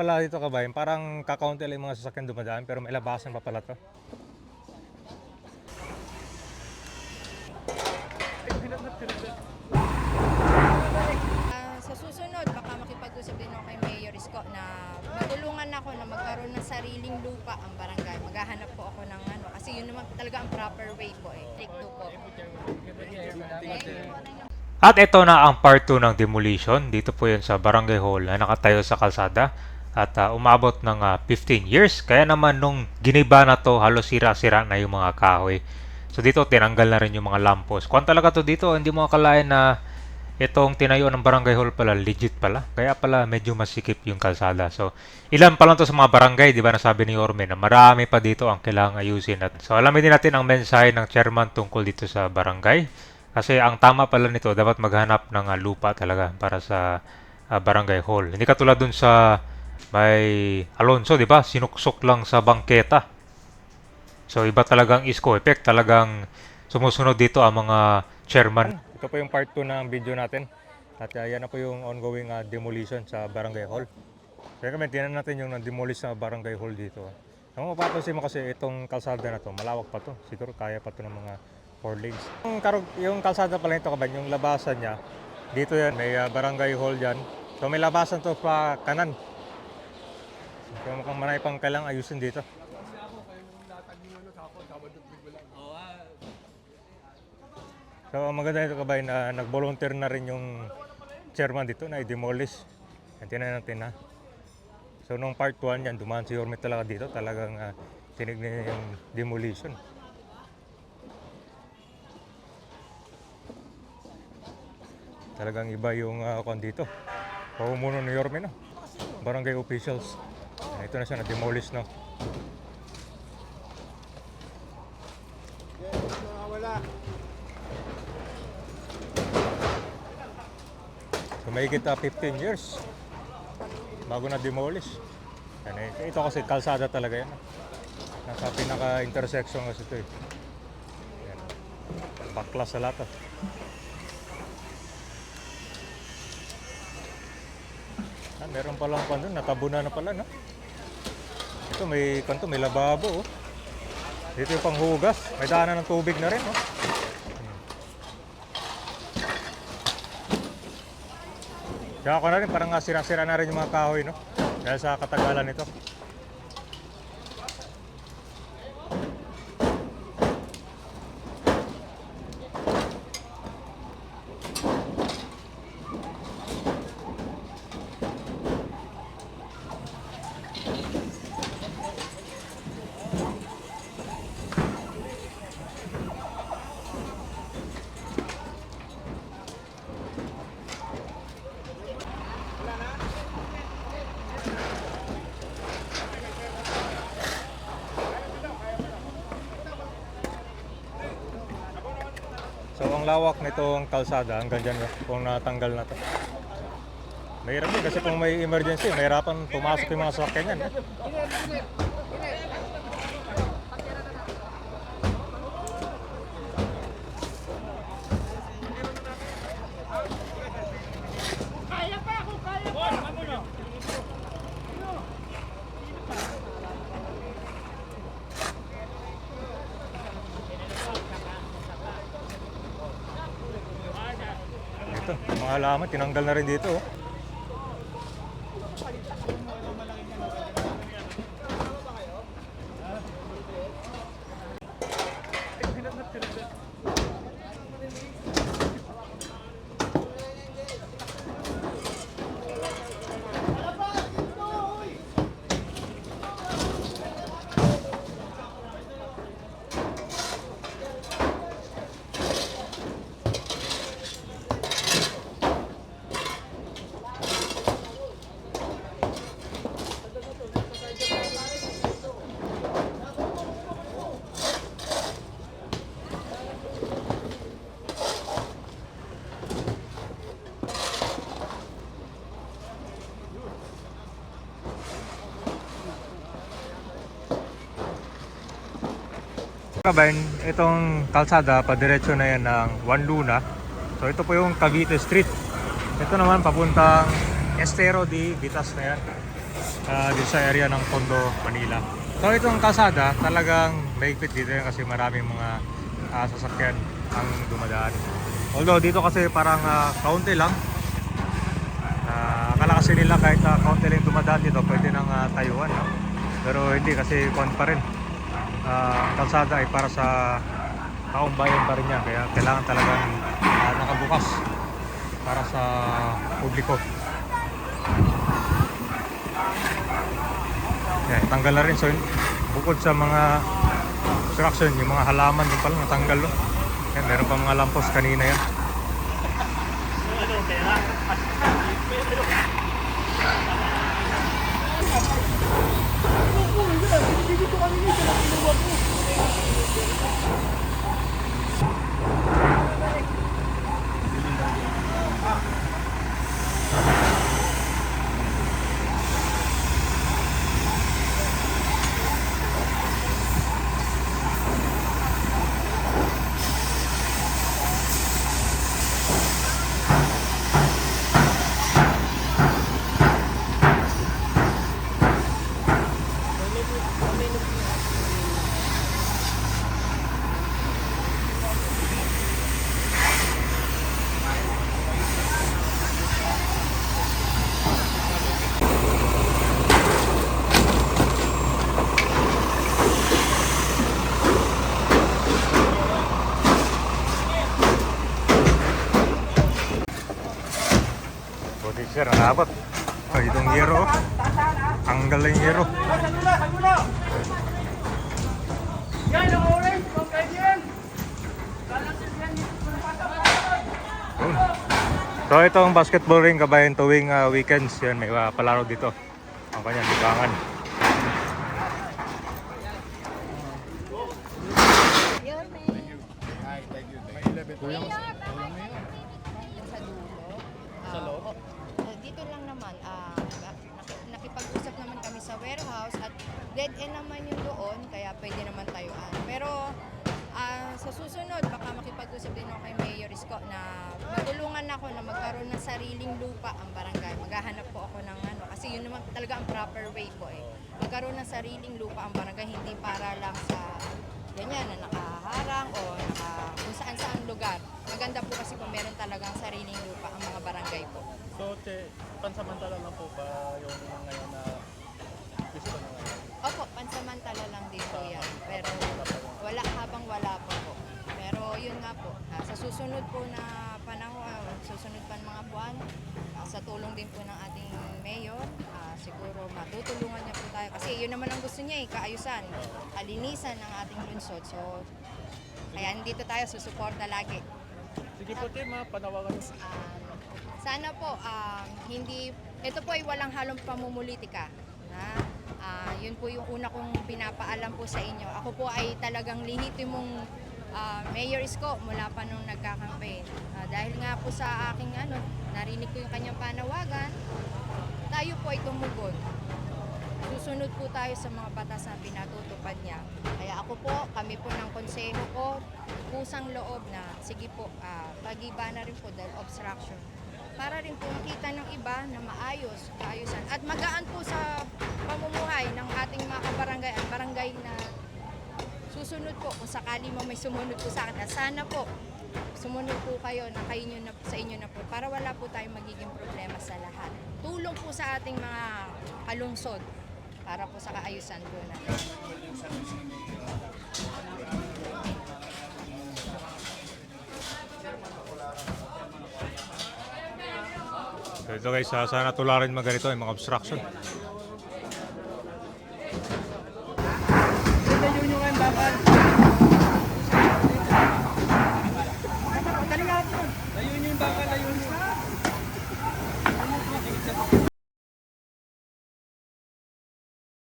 pala dito kabayan, parang kakaunti lang yung mga sasakyan dumadaan pero may labasan pa pala to. Ah, sa susunod, baka makipag-usap din ako kay Mayor Isko na matulungan ako na magkaroon ng sariling lupa ang barangay. Maghahanap po ako ng ano, kasi yun naman talaga ang proper way po eh. Take two po. At ito na ang part 2 ng demolition. Dito po yun sa Barangay Hall na nakatayo sa kalsada. At ah, umabot ng ah, 15 years. Kaya naman nung giniba na to, halos sira-sira na yung mga kahoy. So dito tinanggal na rin yung mga lampos. Kung talaga to dito, hindi mo akalain na itong tinayo ng Barangay Hall pala, legit pala. Kaya pala medyo masikip yung kalsada. So ilan pa lang to sa mga barangay, di ba nasabi ni Orme na marami pa dito ang kailangang ayusin. At, so alamin din natin ang mensahe ng chairman tungkol dito sa barangay. Kasi ang tama pala nito, dapat maghanap ng ah, lupa talaga para sa ah, barangay hall. Hindi katulad dun sa may Alonso, di ba? Sinuksok lang sa bangketa. So iba talagang isko effect, talagang sumusunod dito ang mga chairman. Ito po yung part 2 ng video natin. At uh, yan na po yung ongoing uh, demolition sa Barangay Hall. Kaya kami, tinan natin yung na-demolish na Barangay Hall dito. Ang mapapansin mo kasi itong kalsada na to, malawak pa to. Siguro kaya pa to ng mga 4 lanes. Yung, karog, yung kalsada pala nito kaban, yung labasan niya, dito yan, may uh, Barangay Hall dyan. So may labasan to pa kanan. So mukhang marami pang kailangang ayusin dito. So ang maganda nito kabay na nag-volunteer na rin yung chairman dito na i-demolish. Yan tinan natin ha. So nung part 1 yan, dumaan si Yorme talaga dito. Talagang uh, tinignan niya yung demolition. Talagang iba yung uh, kwan dito. Pamumuno ni Yorme na. Barangay officials. Ito na siya na-demolish no. So may kita 15 years bago na demolish. Yan, eh, ito kasi kalsada talaga yan. Nasa pinaka-intersection kasi ito eh. Yan. Bakla sa lahat. ah. Ah, meron palang kwan doon, natabunan na pala, no? Ito may kanto, may lababo, oh. Dito yung panghugas, may daanan ng tubig na rin, oh. Kaya ako na rin, parang sira-sira na rin yung mga kahoy, no? Dahil sa katagalan nito. Ang lawak nitong kalsada hanggang dyan kung natanggal na to. Mahirap din kasi kung may emergency, mahirapan pumasok yung mga sasakyan yan. eh. Mga halaman, tinanggal na rin dito. Oh. Kabayan, itong kalsada, padiretso na yan ng Juan Luna. So ito po yung Cavite Street. Ito naman papuntang Estero di Vitas na yan. dito sa area ng Tondo, Manila. So itong kalsada talagang mahigpit dito yan kasi maraming mga ah, sasakyan ang dumadaan. Although dito kasi parang ah, kaunti lang. Ah, akala kasi nila kahit uh, kaunti lang dumadaan dito pwede nang ah, tayuan. No? Pero hindi kasi kuan pa rin. Ang kalsada ay para sa taong bayan pa rin yan. Kaya kailangan talagang ah, nakabukas para sa publiko. Yan, tanggal na rin. So, bukod sa mga construction, yung mga halaman din pala natanggal. No? Yan, meron pa mga lampos kanina yan. Sir, nakabot. Oh, itong hero. Ang galing hero. Yun. So itong basketball ring kabayan tuwing ah, weekends yan may uh, palaro dito. Ang kanyang libangan. Yung sa dulo. Sa loob? dito lang naman, ah, nak- nakipag-usap naman kami sa warehouse at dead end naman yung doon, kaya pwede naman tayuan. Pero ah, sa susunod, baka makipag-usap din ako kay Mayor Isko na matulungan ako na magkaroon ng sariling lupa ang barangay. Maghahanap po ako ng ano, kasi yun naman talaga ang proper way po eh. Magkaroon ng sariling lupa ang barangay, hindi para lang sa ganyan na nakaharang o naka, kung saan saan lugar. Maganda po kasi kung meron talagang sariling lupa ang mga barangay po. So, te, pansamantala lang po ba yung ngayon na gusto na ngayon? Opo, pansamantala lang din po yan. Pero wala habang wala pa po. Pero yun nga po, ah, sa susunod po na panahon, ah, susunod pa ng mga buwan, ah, sa tulong din po ng ating mayor, ah, siguro matutulungan niya po tayo. Kasi yun naman ang gusto niya eh, kaayusan, kalinisan ng ating lungsod. So, kaya nandito tayo susuporta lagi. Sige po, te, mapanawagan niyo. Um, sana po um, hindi ito po ay walang halong pamumulitika na ah, yun po yung una kong pinapaalam po sa inyo. Ako po ay talagang lehitimong ah, Mayor Isko mula pa nung nagka-campaign. Ah, dahil nga po sa aking ano, narinig ko yung kanyang panawagan, tayo po ay tumugon. Susunod po tayo sa mga batas na pinatutupad niya. Kaya ako po, kami po ng konseho ko, kusang loob na, sige po, ah, pag-iba na rin po dahil obstruction. Para rin po makita ng iba na maayos, kaayusan. At magaan po sa pamumuhay ng ating mga kabarangay at barangay na susunod po kung sakali mo may sumunod po sa akin. At sana po, sumunod po kayo na kayo na, sa inyo na po para wala po tayong magiging problema sa lahat. Tulong po sa ating mga kalungsod para po sa kaayusan po natin. So ito guys, ah, sana tularin mga ganito yung mga obstruction. Layunin nyo nyo yung bakal,